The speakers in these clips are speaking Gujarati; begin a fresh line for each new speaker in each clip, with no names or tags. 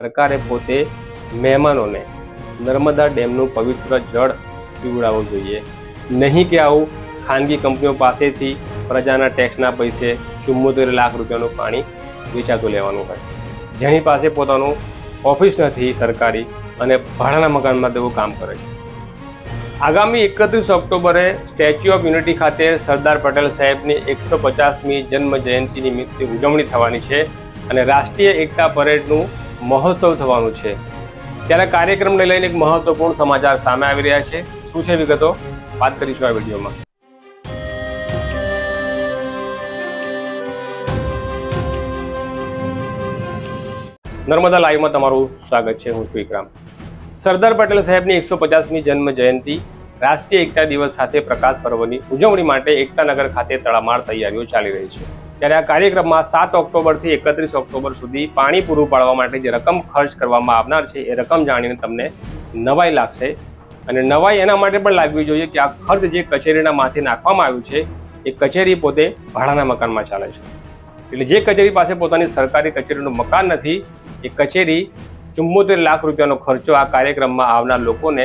સરકારે પોતે મહેમાનોને નર્મદા ડેમનું પવિત્ર જળ પીવડાવવું જોઈએ. નહીં કે આવું ખાનગી કંપનીઓ પાસેથી પ્રજાના ટેક્સના પૈસે ચુમ્મોતેર લાખ રૂપિયાનું પાણી વેચાતું લેવાનું હોય. જેની પાસે પોતાનું ઓફિસ નથી સરકારી અને ભાડાના મકાનમાં તેવું કામ કરે છે. આગામી એકત્રીસ ઓક્ટોબરે સ્ટેચ્યુ ઓફ યુનિટી ખાતે સરદાર પટેલ સાહેબની એકસો પચાસમી જન્મ જયંતિ નિમિત્તે ઉજવણી થવાની છે અને રાષ્ટ્રીય એકતા પરેડનું મહોત્સવ થવાનું છે. ત્યારે કાર્યક્રમને લઈને એક મહત્વપૂર્ણ સમાચાર સામે આવી રહ્યા છે. શું છે વિગતો? વાત કરીશું આ વિડીયોમાં. નર્મદા લાઈવમાં તમારું સ્વાગત છે. હું છું વિક્રમ. સરદાર પટેલ સાહેબની એકસો પચાસમી જન્મ જયંતિ રાષ્ટ્રીય એકતા દિવસ સાથે પ્રકાશ પર્વની ઉજવણી માટે એકતાનગર ખાતે તડામાર તૈયારીઓ ચાલી રહી છે. ત્યારે આ કાર્યક્રમમાં સાત ઓક્ટોબરથી એકત્રીસ ઓક્ટોબર સુધી પાણી પૂરું પાડવા માટે જે રકમ ખર્ચ કરવામાં આવનાર છે, એ રકમ જાણીને તમને નવાઈ લાગશે. અને નવાઈ એના માટે પણ લાગવી જોઈએ કે આ ખર્ચ જે કચેરીના માથે નાખવામાં આવ્યું છે, એ કચેરી પોતે ભાડાના મકાનમાં ચાલે છે. એટલે જે કચેરી પાસે પોતાની સરકારી કચેરીનું મકાન નથી, એ કચેરી ચુમ્મોતેર લાખ રૂપિયાનો ખર્ચો આ કાર્યક્રમમાં આવનાર લોકોને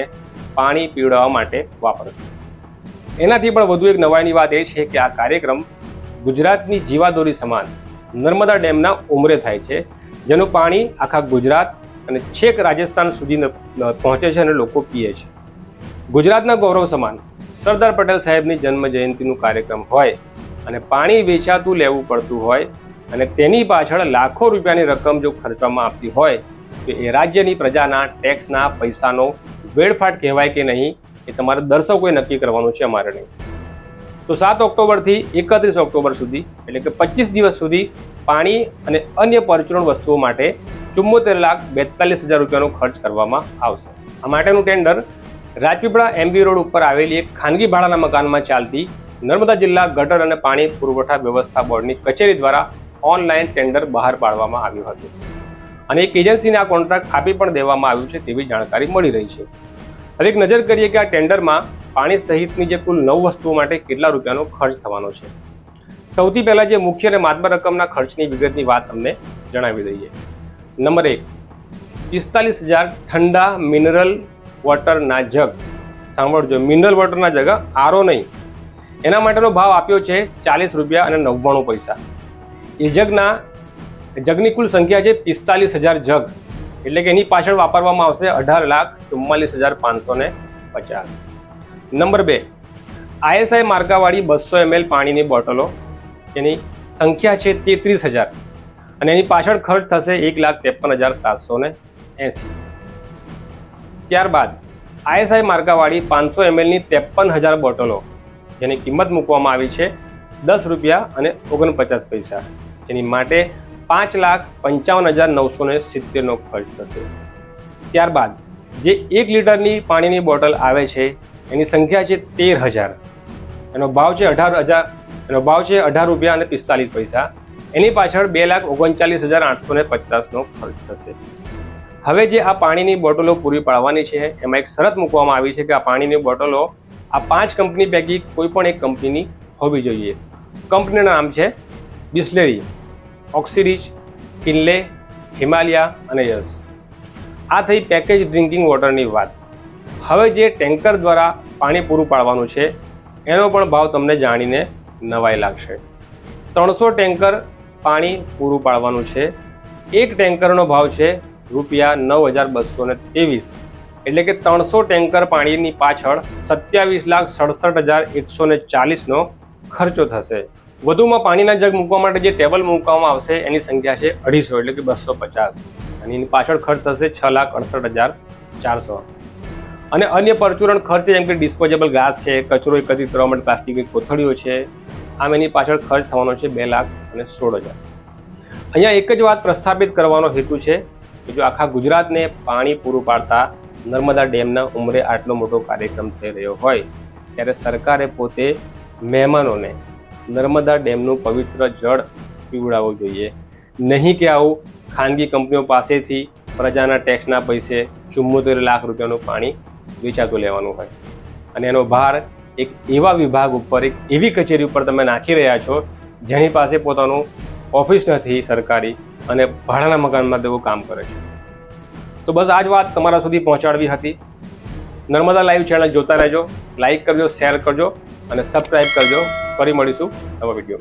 પાણી પીવડાવવા માટે વાપરશે એનાથી પણ વધુ એક નવાઈની વાત એ છે કે આ કાર્યક્રમ ગુજરાતની જીવાદોરી સમાન નર્મદા ડેમના ઉમરે થાય છે, જેનું પાણી આખા ગુજરાત અને છેક રાજસ્થાન સુધી પહોંચે છે અને લોકો પીએ છે. ગુજરાતના ગૌરવ સમાન. સરદાર પટેલ સાહેબની જન્મ જયંતિનું કાર્યક્રમ હોય અને પાણી વેચાતું લેવું પડતું હોય અને તેની પાછળ લાખો રૂપિયાની રકમ જો ખર્ચવામાં આવતી હોય, તો એ રાજ્યની પ્રજાના ટેક્સના પૈસાનો વેડફાટ કહેવાય કે નહીં, એ તમારે દર્શકોએ નક્કી કરવાનું છે અમારે નહીં. તો સાત ઓક્ટોબરથી એકત્રીસ ઓક્ટોબર સુધી, એટલે કે પચીસ દિવસ સુધી પાણી અને અન્ય પરચુરણ વસ્તુઓ માટે ચુમ્મોતેર લાખ બેતાલીસ હજાર રૂપિયાનો ખર્ચ કરવામાં આવશે. આ માટેનું ટેન્ડર રાજપીપળા એમબી રોડ ઉપર આવેલી એક ખાનગી ભાડાના મકાનમાં ચાલતી નર્મદા જિલ્લા ગટર અને પાણી પુરવઠા વ્યવસ્થા બોર્ડની કચેરી દ્વારા ઓનલાઈન ટેન્ડર બહાર પાડવામાં આવ્યું હતું. અને એક એજન્સીને આ કોન્ટ્રાક્ટ આપી પણ દેવામાં આવ્યું છે તેવી જાણકારી મળી રહી છે. હવે એક નજર કરીએ કે આ ટેન્ડરમાં પાણી સહિતની જે કુલ નવ વસ્તુઓ માટે કેટલા રૂપિયાનો ખર્ચ થવાનો છે? સૌથી પહેલાં જે મુખ્ય અને માતબર રકમના ખર્ચની વિગતની વાત તમને જણાવી દઈએ. નંબર એક, પિસ્તાલીસ હજાર ઠંડા મિનરલ વોટરના જગ. સાંભળજો, મિનરલ વોટરના જગ આરો નહીં. એના માટેનો ભાવ આપ્યો છે ચાલીસ રૂપિયા અને નવ્વાણું પૈસા. એ જગના, જગની કુલ સંખ્યા છે પિસ્તાલીસ હજાર જગ. એટલે કે એની પાછળ વાપરવામાં આવશે અઢાર લાખ ચુમ્માલીસ હજાર પાંચસો ને પચાસ. નંબર બે, આઈએસઆઈ માર્કાવાળી બસો એમએલ પાણીની બોટલો. એની સંખ્યા છે તેત્રીસ હજાર. અને એની પાછળ ખર્ચ થશે એક લાખ ત્રેપન હજાર સાતસો ને એંસી. ત્યારબાદ, આઈએસઆઈ માર્કાવાળી પાંચસો એમએલની ત્રેપન હજાર બોટલો. જેની કિંમત મૂકવામાં આવી છે દસ રૂપિયા અને ઓગણપચાસ પૈસા. એની માટે પાંચ લાખ પંચાવન હજાર નવસો ને સિત્તેરનો ખર્ચ થશે. ત્યારબાદ, જે એક લીટરની પાણીની બોટલ આવે છે એની સંખ્યા છે તેર હજાર. એનો ભાવ છે અઢાર હજાર, એનો ભાવ છે અઢાર રૂપિયા અને પિસ્તાલીસ પૈસા. એની પાછળ બે લાખ ઓગણચાલીસ હજાર આઠસો ને પચાસનો ખર્ચ થશે. હવે જે આ પાણીની બોટલો પૂરી પાડવાની છે, એમાં એક શરત મૂકવામાં આવી છે કે આ પાણીની બોટલો આ પાંચ કંપની પૈકી કોઈ પણ એક કંપનીની હોવી જોઈએ. કંપનીનું નામ છે બિસ્લેરી ઓક્સિરીચ કિનલે, હિમાલયા અને યસ. આ થઈ પેકેજ ડ્રિંકિંગ વોટરની વાત. હવે જે ટેન્કર દ્વારા પાણી પૂરું પાડવાનું છે, એનો પણ ભાવ તમને જાણીને નવાઈ લાગશે. ત્રણસો ટેન્કર પાણી પૂરું પાડવાનું છે. એક ટેન્કરનો ભાવ છે રૂપિયા નવ હજાર બસો ને ત્રેવીસ. એટલે કે ત્રણસો ટેન્કર પાણીની પાછળ સત્યાવીસ લાખ સડસઠ હજાર એકસો ને ચાલીસનો ખર્ચો થશે. વધુમાં પાણીના જગ મૂકવા માટે જે ટેબલ મૂકવામાં આવશે, એની સંખ્યા છે અઢીસો એટલે કે બસો પચાસ. અને એની પાછળ ખર્ચ થશે છ લાખ અડસઠ હજાર ચારસો. અને અન્ય પરચુરણ ખર્ચ જેમ કે ડિસ્પોઝેબલ ગાસ છે, કચરો એકત્રિત કરવા માટે પ્લાસ્ટિકની કોથળીઓ છે, આમ એની પાછળ ખર્ચ થવાનો છે બે લાખ અને સોળ હજાર. અહીંયા એક જ વાત પ્રસ્થાપિત કરવાનો હેતુ છે કે જો આખા ગુજરાતને પાણી પૂરું પાડતા નર્મદા ડેમના ઉમરે આટલો મોટો કાર્યક્રમ થઈ રહ્યો હોય, ત્યારે સરકારે પોતે મહેમાનોને નર્મદા ડેમનું પવિત્ર જળ પીવડાવવું જોઈએ. નહીં કે આવું ખાનગી કંપનીઓ પાસેથી પ્રજાના ટેક્સના પૈસે ચુમ્મોતેર લાખ રૂપિયાનું પાણી વેચાતું લેવાનું હોય. અને એનો ભાર એક એવા વિભાગ ઉપર, એક એવી કચેરી ઉપર તમે નાખી રહ્યા છો, જેની પાસે પોતાનું ઓફિસ નથી સરકારી અને ભાડાના મકાનમાં તેવું કામ કરે છે. તો બસ આ જ વાત તમારા સુધી પહોંચાડવી હતી. નર્મદા લાઈવ ચેનલ જોતા રહેજો, લાઈક કરજો, શેર કરજો અને સબસ્ક્રાઈબ કરજો. ફરી મળીશું નવા વીડિયો